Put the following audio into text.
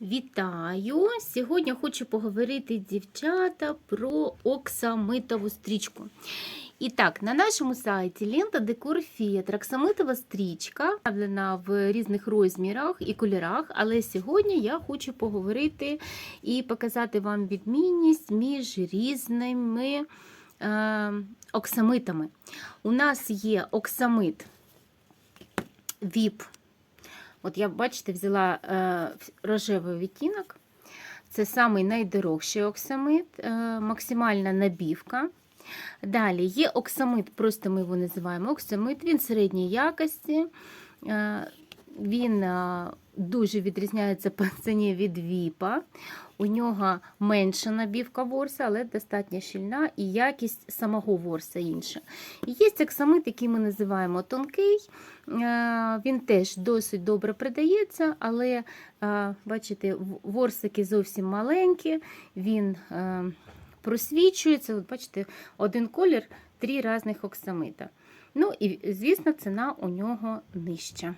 Вітаю! Сьогодні хочу поговорити дівчата про оксамитову стрічку. І так, на нашому сайті лента Декор Фіат оксамитова стрічка представлена в різних розмірах і кольорах, але сьогодні я хочу поговорити і показати вам відмінність між різними е, оксамитами. У нас є оксамит VIP От я, бачите, взяла е, рожевий відтінок. Це самий найдорожчий оксамит, е, максимальна набівка. Далі є оксамит, просто ми його називаємо оксамит, він середньої якості. Е, він е, дуже відрізняється по ціні від віпа. У нього менша набівка ворса, але достатньо щільна, і якість самого ворса інша. Є оксамит, який ми називаємо тонкий. Е, Він теж досить добре придається, але е, бачите, ворсики зовсім маленькі, він просвічується. От бачите, один колір, три різних оксамита. Ну і, звісно, ціна у нього нижча.